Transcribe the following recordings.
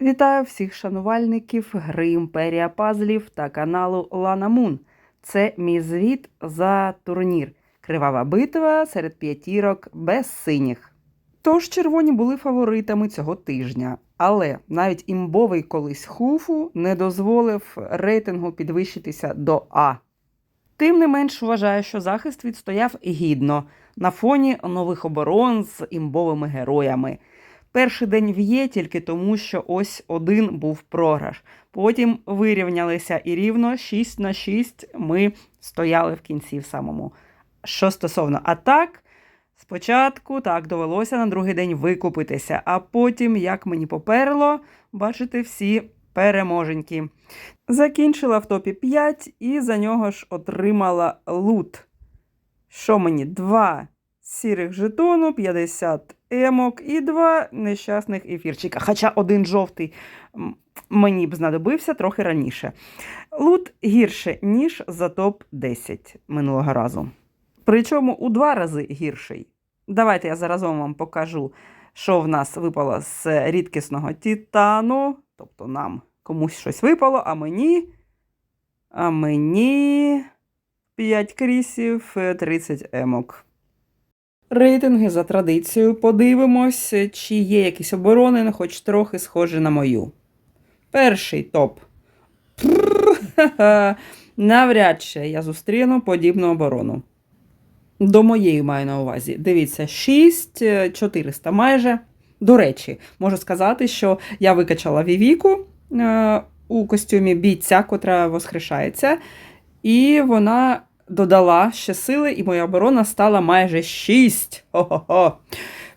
Вітаю всіх шанувальників гри Імперія Пазлів та каналу Лана Мун. Це мій звіт за турнір. Кривава битва серед п'ятірок без синіх. Тож червоні були фаворитами цього тижня, але навіть імбовий колись хуфу не дозволив рейтингу підвищитися до А. Тим не менш вважаю, що захист відстояв гідно на фоні нових оборон з імбовими героями. Перший день в'є тільки тому, що ось один був програш. Потім вирівнялися і рівно 6 на 6 ми стояли в кінці в самому. Що стосовно атак, спочатку так довелося на другий день викупитися, а потім, як мені поперло, бачите всі переможеньки. Закінчила в топі 5 і за нього ж отримала лут. Що мені? Два сірих жетону, 50 емок і два нещасних ефірчика. Хоча один жовтий мені б знадобився трохи раніше. Лут гірше, ніж за топ-10 минулого разу. Причому у два рази гірший. Давайте я заразом вам покажу, що в нас випало з рідкісного титану. Тобто нам комусь щось випало, а мені. А мені 5 крісів, е, 30 емок. Рейтинги за традицією подивимось, чи є якісь оборони, хоч трохи схожі на мою. Перший топ. Навряд чи я зустріну подібну оборону. До моєї маю на увазі. Дивіться, 6400 майже. До речі, можу сказати, що я викачала Вівіку у костюмі бійця, котра воскрешається, і вона додала ще сили, і моя оборона стала майже 6. Хо-хо-хо.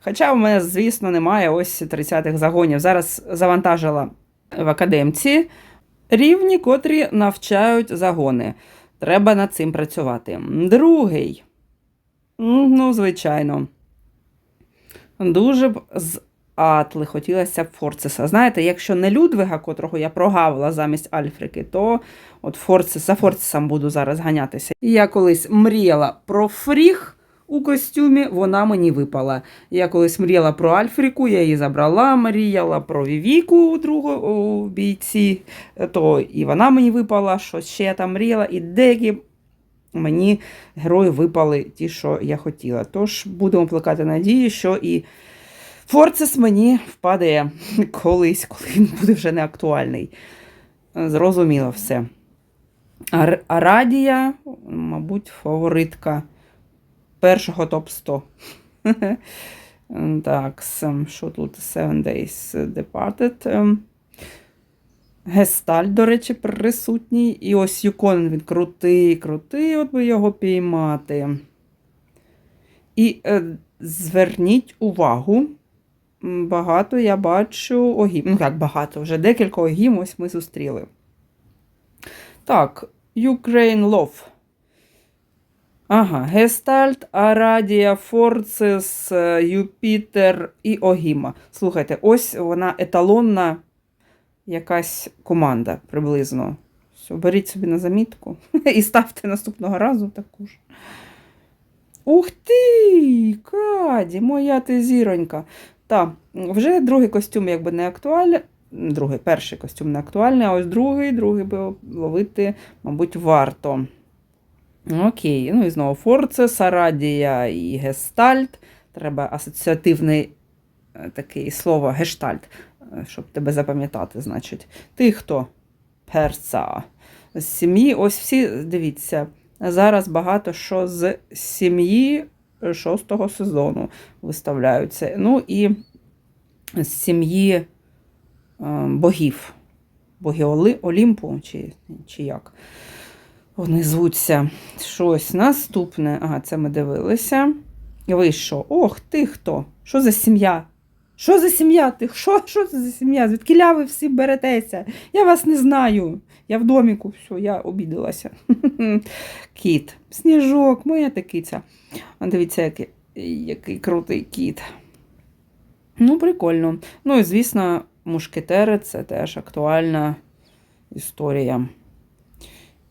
Хоча в мене, звісно, немає ось 30-х загонів. Зараз завантажила в академці рівні, котрі навчають загони. Треба над цим працювати. Другий. Ну, звичайно. Дуже б з Атли хотілося б Форцеса. Знаєте, якщо не Людвига, котрого я прогавила замість Альфрики, то от Форцес, за Форцесом буду зараз ганятися. Я колись мріяла про Фріг у костюмі, вона мені випала. Я колись мріяла про Альфріку, я її забрала, мріяла про Вівіку у другу у бійці, то і вона мені випала, що ще я там мріяла, і деякі мені герої випали ті, що я хотіла. Тож будемо плекати надії, що і Форцес мені впаде колись, коли він буде вже не актуальний. Зрозуміло все. Ар- Арадія, мабуть, фаворитка першого топ-100. Так, що тут? Seven Days Departed. Ем, Гесталь, до речі, присутній. І ось Юкон він крутий, крутий, от би його піймати. І е, зверніть увагу, багато я бачу огім. Ну, як багато, вже декілька огім ось ми зустріли. Так, Ukraine Love. Ага, Гестальт, Арадія, Форцес, Юпітер і Огіма. Слухайте, ось вона еталонна якась команда приблизно. Все, беріть собі на замітку і ставте наступного разу таку ж. Ух ти! Каді, моя ти зіронька. Так, вже другий костюм якби не актуальний. Другий, перший костюм не актуальний, а ось другий, другий би ловити, мабуть, варто. Окей, ну і знову Форце, Сарадія і Гестальт. Треба асоціативне е, таке слово гештальт, е, щоб тебе запам'ятати, значить. Ти хто? Перца. З сім'ї, ось всі, дивіться, зараз багато що з сім'ї шостого сезону виставляються. Ну і з сім'ї е, богів. Боги Олімпу, чи, чи як вони звуться. Щось наступне. Ага, це ми дивилися. Ви що? Ох, ти хто? Що за сім'я? Що за сім'я? Ти що, що це за сім'я? Звідки ви всі беретеся? Я вас не знаю. Я в доміку, все, я обідалася. Кіт. Сніжок, моя та киця. А дивіться, який, який крутий кіт. Ну, прикольно. Ну і звісно, мушкетери це теж актуальна історія.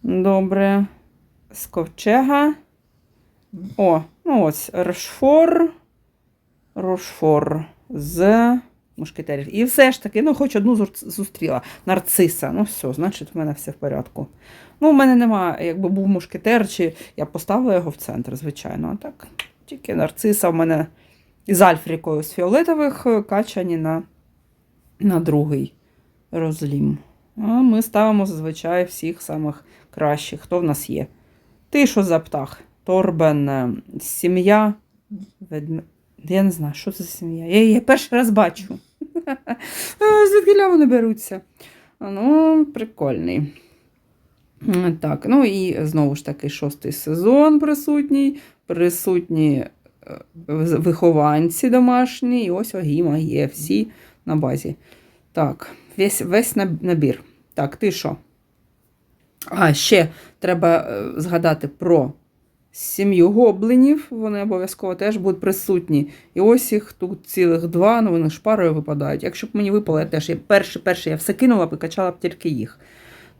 Добре. З ковчега. О, ну ось Рошфор. Рошфор з мушкетерів. І все ж таки, ну, хоч одну зустріла. Нарциса. Ну, все, значить, в мене все в порядку. Ну, у мене нема, якби був мушкетер, чи я поставила його в центр, звичайно. А так, тільки нарциса в мене з альфрікою з фіолетових е, качані на, на другий розлім. А ми ставимо зазвичай всіх самих кращих. Хто в нас є? Ти що за птах? Торбен, е, сім'я. Ведм... Я не знаю, що це за сім'я. Я її перший раз бачу. Звідки вони беруться? Ну, прикольний. Так, ну і знову ж таки шостий сезон присутній. Присутні е, вихованці домашні, і ось Огіма є всі на базі. Так, весь, весь набір. Так, ти що? А, ще треба е, згадати про сім'ю гоблинів. Вони обов'язково теж будуть присутні. І ось їх тут цілих два, ну вони ж парою випадають. Якщо б мені випало, я теж я перший, перший я все кинула б і качала б тільки їх.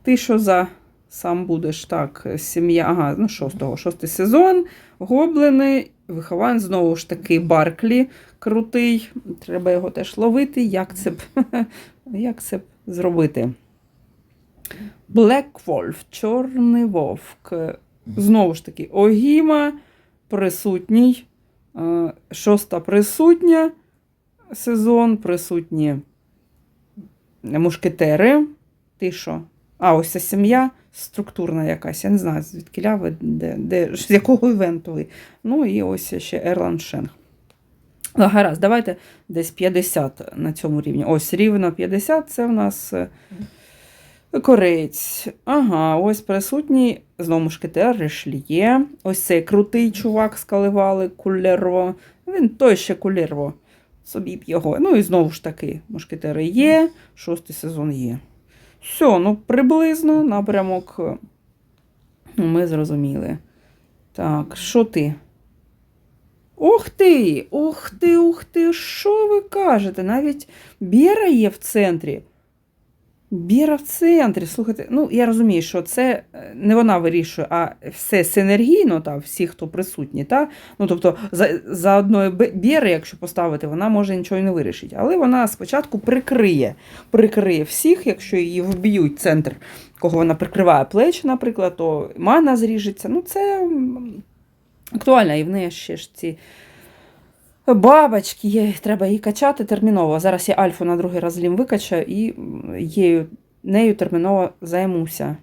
Ти що за сам будеш? Так, сім'я, ага, ну шостого, шостий сезон, гоблини, вихованець, знову ж таки, Барклі крутий. Треба його теж ловити. Як це б, як це б зробити? Black Wolf, Чорний Вовк. Знову ж таки, Огіма присутній. Е, Шоста присутня сезон, присутні мушкетери. Ти що? А, ось ця сім'я структурна якась. Я не знаю, звідки ви, де, де, з якого івенту ви. Ну і ось ще Ерланд Шенг. Ну, гаразд, давайте десь 50 на цьому рівні. Ось рівно 50 це в нас кореєць. Ага, ось присутній знову мушкетер, Решліє. Ось цей крутий чувак скаливали, Кулерво. Він той ще Кулерво. Собі б його. Ну і знову ж таки, мушкетери є, шостий сезон є. Все, ну приблизно напрямок е, ми зрозуміли. Так, що ти? Ух ти! Ух ти, ух ти! Що ви кажете? Навіть Біра є в центрі. Біра в центрі. Слухайте, ну я розумію, що це е, не вона вирішує, а все синергійно, та, всі, хто присутні. Та? Ну, тобто, за, за одної Біри, якщо поставити, вона може нічого не вирішити. Але вона спочатку прикриє, прикриє всіх, якщо її вб'ють центр, кого вона прикриває плечі, наприклад, то мана зріжеться. Ну, це актуально, і в неї ще ж ці. Бабочки, є, треба її качати терміново. Зараз я альфу на другий раз лім викачаю і її, нею терміново займуся.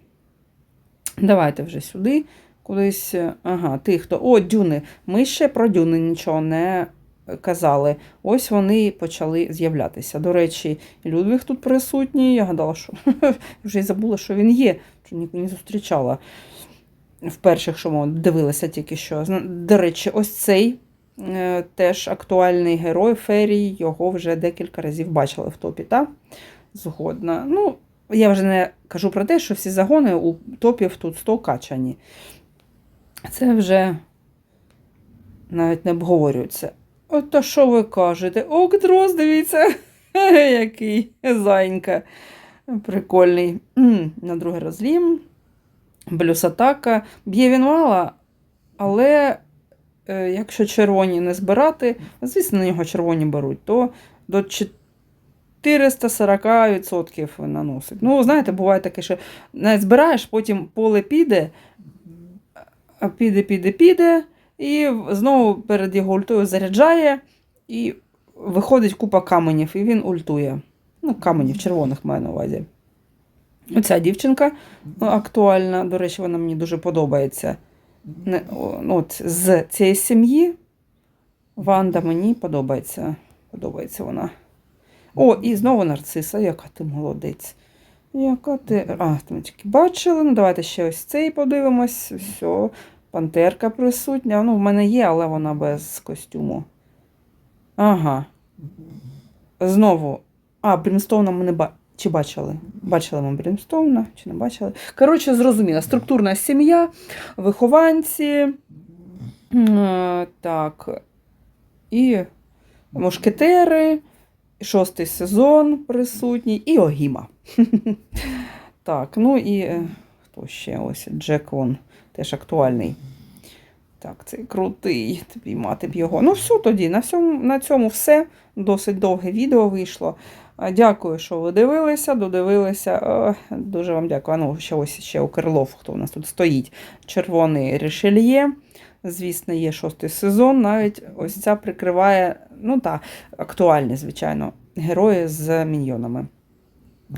Давайте вже сюди кудись. Ага, ти хто. О, дюни. Ми ще про дюни нічого не казали. Ось вони почали з'являтися. До речі, Людвіг тут присутній. Я гадала, що вже й забула, що він є, що ні- не зустрічала. В перших, що ми дивилися тільки що. До речі, ось цей теж актуальний герой Ферій, його вже декілька разів бачили в топі, та? Згодна. Ну, я вже не кажу про те, що всі загони у топів тут 100 качані. Це вже навіть не обговорюється. Ото що ви кажете? Ок, дрозд, дивіться, який зайнька. Прикольний. На другий розлім. Плюс атака. Б'є він мало, але е, якщо червоні не збирати, звісно, на нього червоні беруть, то до 440% наносить. Ну, знаєте, буває таке, що не збираєш, потім поле піде, піде, піде, піде, і знову перед його ультою заряджає, і виходить купа каменів, і він ультує. Ну, каменів червоних маю на увазі. Оця дівчинка ну, актуальна, до речі, вона мені дуже подобається. Ну, от, з цієї сім'ї Ванда мені подобається. Подобається вона. О, і знову нарциса, яка ти молодець. Яка ти. А, тільки бачили. Ну, давайте ще ось цей подивимось. Все. Пантерка присутня. Ну, в мене є, але вона без костюму. Ага. Знову. А, Брімстоуна ми не ба... Чи бачили? Бачили ми Брімстоуна, чи не бачили? Коротше, зрозуміла. Структурна сім'я, вихованці. Е, Так. І мушкетери, шостий сезон присутній, і Огіма. Так, ну і е, хто ще ось Джек Вон теж актуальний. Так, цей крутий, піймати б його. Ну, все тоді. На, всьому, на цьому все. Досить довге відео вийшло. Дякую, що ви дивилися, додивилися. Дуже вам дякую. А Ну, ще ось ще у Крилов, хто у нас тут стоїть. Червоний рішельє. Звісно, є шостий сезон. Навіть ось ця прикриває, ну так, актуальні, звичайно, герої з міньйонами.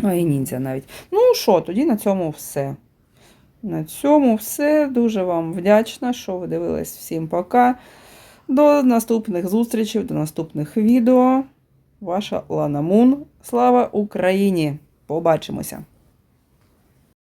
І ніндзя навіть. Ну що, тоді на цьому все. На цьому все. Дуже вам вдячна, що ви дивились. Всім пока. До наступних зустрічей, до наступних відео. Ваша Лана Мун. Слава Україні! Побачимося!